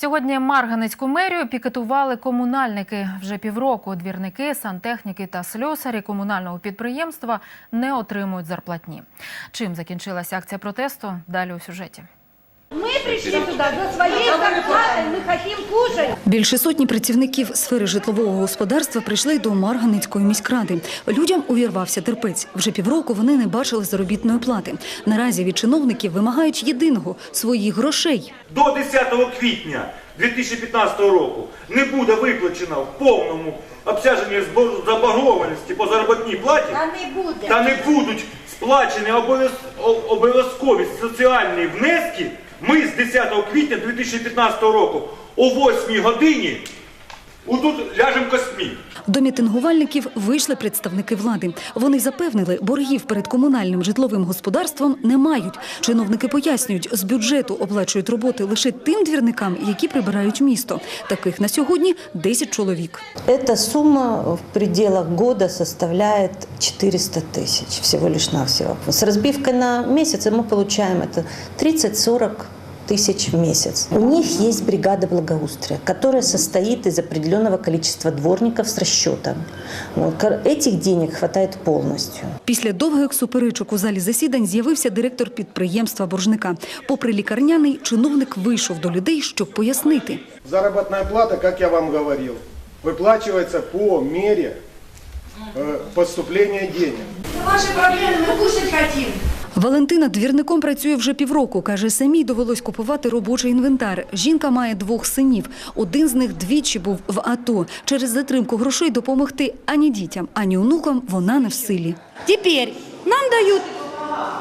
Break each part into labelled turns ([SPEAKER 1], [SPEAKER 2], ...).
[SPEAKER 1] Сьогодні Марганецьку мерію пікетували комунальники. Вже півроку двірники, сантехніки та сльосарі комунального підприємства не отримують зарплатні. Чим закінчилася акція протесту? Далі у сюжеті.
[SPEAKER 2] Мы пришли туда за своей зарплатой, мы хотим кушать.
[SPEAKER 3] Більше сотні працівників сфери житлового господарства прийшли до Марганицької міськради. Людям увірвався терпець. Вже півроку вони не бачили заробітної плати. Наразі від чиновників вимагають єдиного своїх грошей.
[SPEAKER 4] до 10 квітня 2015 року не буде виплачено в повному обсяженні заборгованості по заробітній платі
[SPEAKER 2] А не буде.
[SPEAKER 4] та не будуть сплачені обов'яз- обов'язкові соціальні внески, ми з 10 квітня 2015 року о 8 годині отут ляжемо космі.
[SPEAKER 3] До мітингувальників вийшли представники влади. Вони запевнили, боргів перед комунальним житловим господарством не мають. Чиновники пояснюють, з бюджету оплачують роботи лише тим двірникам, які прибирають місто. Таких на сьогодні 10 чоловік.
[SPEAKER 5] Эта сумма в пределах года составляет 400 тысяч всего лишь навсего. С разбивкой на месяц мы получаем это 30-40 тысяч в месяц. У них есть бригада благоустрия, которая состоит из определенного количества дворников с расчетом. Вот. Кор- Этих денег хватает полностью.
[SPEAKER 3] Після довгих суперечок у залі засідань з'явився директор підприємства боржника. Попри лікарняний, чиновник вийшов до людей, щоб пояснити.
[SPEAKER 6] Заработная плата, как я вам говорил, выплачивается по мере э, поступления денег.
[SPEAKER 2] Ваши проблемы, мы кушать хотим.
[SPEAKER 3] Валентина двірником працює вже півроку. Каже, самій довелось купувати робочий інвентар. Жінка має двох синів. Один з них двічі був в АТО. Через затримку грошей допомогти ані дітям, ані онукам вона не в силі.
[SPEAKER 7] Теперь нам дают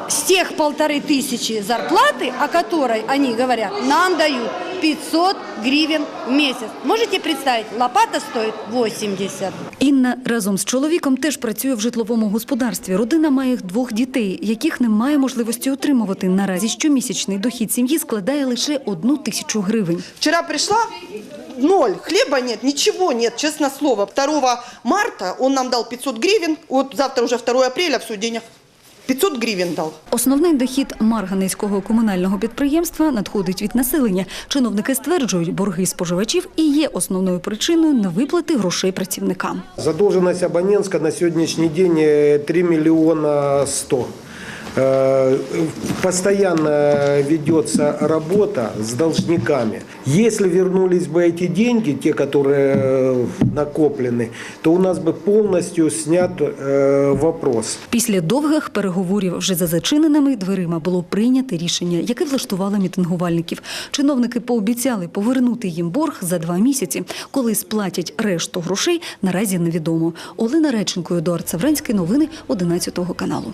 [SPEAKER 7] с тех полторы тысячи зарплаты, о которой они говорят, нам дают 500 гривен в месяц. Можете представить, лопата стоит 80.
[SPEAKER 3] Інна разом з чоловіком теж працює в житловому господарстві. Родина має двох дітей, яких немає можливості отримувати. Наразі щомісячний дохід сім'ї складає лише одну тисячу гривень.
[SPEAKER 8] Вчера пришла, ноль, хлеба нет, ничего нет, честно слово. 2 марта он нам дал 500 гривен, вот завтра уже 2 апреля, все, денег 500 гривень дав.
[SPEAKER 3] Основний дохід Марганецького комунального підприємства надходить від населення. Чиновники стверджують, борги споживачів і є основною причиною невиплати грошей працівникам.
[SPEAKER 6] Задовженість абонентська на сьогоднішній день э, 3 мільйона 100. Э, Постоянно ведется работа с должниками. Если вернулись бы эти деньги, те, которые э, накоплены, то у нас бы полностью снят э, вопрос.
[SPEAKER 3] Після довгих переговорів вже за зачиненими дверима було прийнято рішення, яке влаштувало мітингувальників. Чиновники пообіцяли повернути їм борг за два місяці. Коли сплатять решту грошей, наразі невідомо. Олена Реченко, Едуард Савранський. Новини 11 каналу.